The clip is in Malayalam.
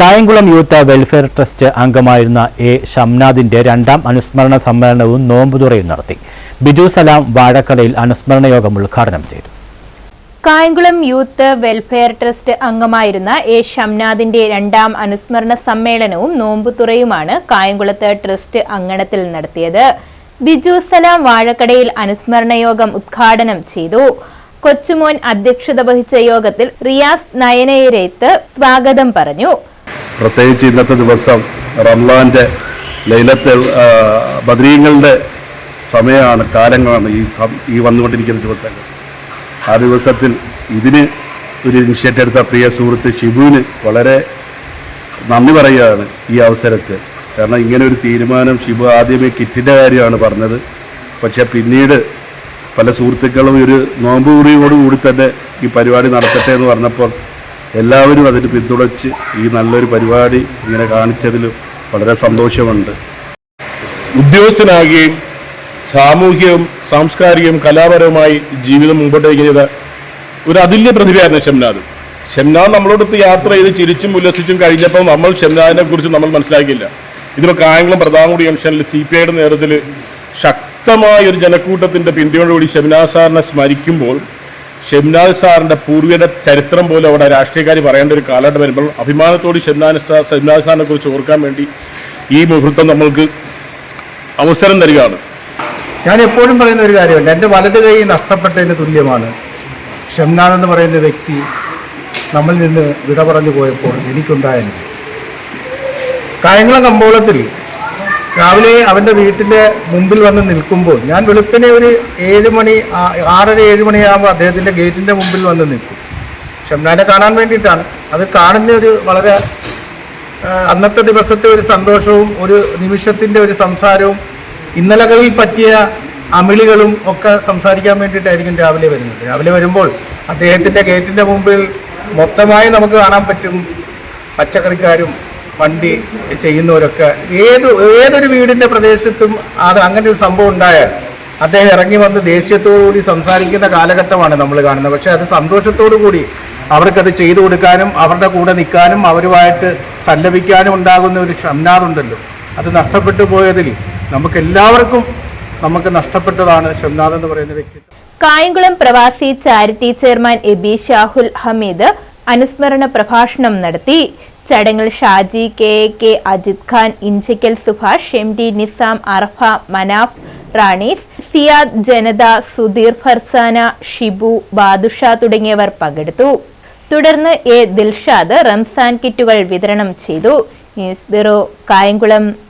കായംകുളം യൂത്ത് വെൽഫെയർ ട്രസ്റ്റ് അംഗമായിരുന്ന എ ഷംനാദിന്റെ രണ്ടാം അനുസ്മരണ സമ്മേളനവും നോമ്പുതുറയും നടത്തി. ബിജു സലാം വാഴക്കടയിൽ അനുസ്മരണ യോഗം ഉദ്ഘാടനം ചെയ്തു. കായംകുളം യൂത്ത് വെൽഫെയർ ട്രസ്റ്റ് അംഗമായിരുന്ന എ ഷംനാദിന്റെ രണ്ടാം അനുസ്മരണ സമ്മേളനവും നോമ്പുതുറയുമാണ് കായംകുളത്ത് ട്രസ്റ്റ് അങ്കണത്തിൽ നടത്തിയത്. ബിജു സലാം വാഴക്കടയിൽ അനുസ്മരണ യോഗം ഉദ്ഘാടനം ചെയ്തു. കൊച്ചുമോൻ അധ്യക്ഷത വഹിച്ച യോഗത്തിൽ റിയാസ് നയനയരേത്ത് സ്വാഗതം പറഞ്ഞു. പ്രത്യേകിച്ച് ഇന്നത്തെ ദിവസം റംലാന്റെ ലൈലത്തെ ബദ്രീങ്ങളുടെ സമയമാണ് കാലങ്ങളാണ് ഈ ഈ വന്നുകൊണ്ടിരിക്കുന്ന ദിവസങ്ങൾ. ആ ദിവസത്തിൽ ഇതിന് ഒരു ഇനിഷ്യേറ്റ് എടുത്ത പ്രിയ സുഹൃത്ത് ഷിബുവിന് വളരെ നന്ദി പറയുകയാണ് ഈ അവസരത്തിൽ. കാരണം ഇങ്ങനെ ഒരു തീരുമാനം ഷിബു ആദ്യമേ കിറ്റിന്റെ കാര്യമാണ് പറഞ്ഞത്. പക്ഷേ പിന്നീട് പല സുഹൃത്തുക്കളും ഒരു നോമ്പ് കൂടി തന്നെ ഈ പരിപാടി നടത്തട്ടെ എന്ന് പറഞ്ഞപ്പോൾ എല്ലാവരും അതിന് പിന്തുണച്ച് ഈ നല്ലൊരു പരിപാടി ഇങ്ങനെ കാണിച്ചതിൽ വളരെ സന്തോഷമുണ്ട്. ഉദ്യോഗസ്ഥനാകുകയും സാമൂഹികവും സാംസ്കാരികവും കലാപരവുമായി ജീവിതം മുമ്പോട്ടേക്ക് ചെയ്ത ഒരു അതുല്യ പ്രതിഭയായിരുന്നു ഷംനാദ്. ഷംനാദ് നമ്മളോടൊത്ത് യാത്ര ചെയ്ത് ചിരിച്ചും ഉല്ലസിച്ചും കഴിഞ്ഞപ്പോൾ നമ്മൾ ഷംനാദിനെ കുറിച്ച് നമ്മൾ മനസ്സിലാക്കിയില്ല. ഇതിപ്പോൾ കായംകുളം പ്രധാനമന്ത്രി ജംഗ്ഷനിൽ സി പി ഐയുടെ നേതൃത്വത്തിൽ ശക്തമായ ഒരു ജനക്കൂട്ടത്തിന്റെ പിന്തുണയോടുകൂടി ഷംനാദ് സാറിനെ സ്മരിക്കുമ്പോൾ ഷംനാദ് സാറിന്റെ പൂർവികരുടെ ചരിത്രം പോലും അവിടെ രാഷ്ട്രീയക്കാർ പറയേണ്ട ഒരു കാലഘട്ടം വരുമ്പോൾ അഭിമാനത്തോട് ഷംനാദ് സാർ ഷംനാദ് സാറിനെ കുറിച്ച് ഓർക്കാൻ വേണ്ടി ഈ മുഹൂർത്തം നമ്മൾക്ക് അവസരം തരികയാണ്. ഞാൻ എപ്പോഴും പറയുന്ന ഒരു കാര്യമുണ്ട് എന്റെ വലത് കൈ നഷ്ടപ്പെട്ടതിന് തുല്യമാണ്. ഷംനാഥ് എന്ന് പറയുന്ന വ്യക്തി നമ്മൾ നിന്ന് വിട പറഞ്ഞു പോയപ്പോൾ എനിക്കുണ്ടായിരുന്നു കായംകുളം കമ്പോളത്തിൽ രാവിലെ അവന്റെ വീട്ടിന്റെ മുമ്പിൽ വന്ന് നിൽക്കുമ്പോൾ ഞാൻ വെളുപ്പിനെ ഒരു ഏഴ് മണി ആറര ഏഴ് മണിയാകുമ്പോൾ അദ്ദേഹത്തിന്റെ ഗേറ്റിന്റെ മുമ്പിൽ വന്ന് നിൽക്കും. ഷംനാനെ കാണാൻ വേണ്ടിയിട്ടാണ്. അത് കാണുന്ന ഒരു വളരെ അന്നത്തെ ദിവസത്തെ ഒരു സന്തോഷവും ഒരു നിമിഷത്തിന്റെ ഒരു സംസാരവും ഇന്നലകളിൽ പറ്റിയ അമിളികളും ഒക്കെ സംസാരിക്കാൻ വേണ്ടിയിട്ടായിരിക്കും രാവിലെ വരുന്നത്. രാവിലെ വരുമ്പോൾ അദ്ദേഹത്തിന്റെ ഗേറ്റിന്റെ മുമ്പിൽ മൊത്തമായി നമുക്ക് കാണാൻ പറ്റും പച്ചക്കറിക്കാരും വണ്ടി ചെയ്യുന്നവരൊക്കെ ഏത് ഏതൊരു വീടിന്റെ പ്രദേശത്തും അത് അങ്ങനെ ഒരു സംഭവം ഉണ്ടായാൽ അദ്ദേഹം ഇറങ്ങി വന്ന് ദേഷ്യത്തോടുകൂടി സംസാരിക്കുന്ന കാലഘട്ടമാണ് നമ്മൾ കാണുന്നത്. പക്ഷേ അത് സന്തോഷത്തോടു കൂടി അവർക്കത് ചെയ്തു കൊടുക്കാനും അവരുടെ കൂടെ നിൽക്കാനും അവരുമായിട്ട് സല്ലപിക്കാനും ഉണ്ടാകുന്ന ഒരു ഷംനാഥുണ്ടല്ലോ അത് നഷ്ടപ്പെട്ടു പോയതിൽ നമുക്ക് എല്ലാവർക്കും നമുക്ക് നഷ്ടപ്പെട്ടതാണ് ഷംനാഥ് എന്ന് പറയുന്ന വ്യക്തി. കായംകുളം പ്രവാസി charity chairman A B Shahul Hameed അനുസ്മരണ പ്രഭാഷണം നടത്തി. ചടങ്ങിൽ Shaji K K Ajith Khan Inchakkal Subhash M D Nizam Arfa Manaf Ranees Siyad Janata Sudheer Farsana Shibu Badusha തുടങ്ങിയവർ പങ്കെടുത്തു. തുടർന്ന് എ ദിൽഷാദ് റംസാൻ കിറ്റുകൾ വിതരണം ചെയ്തു. News bureau Kayamkulam.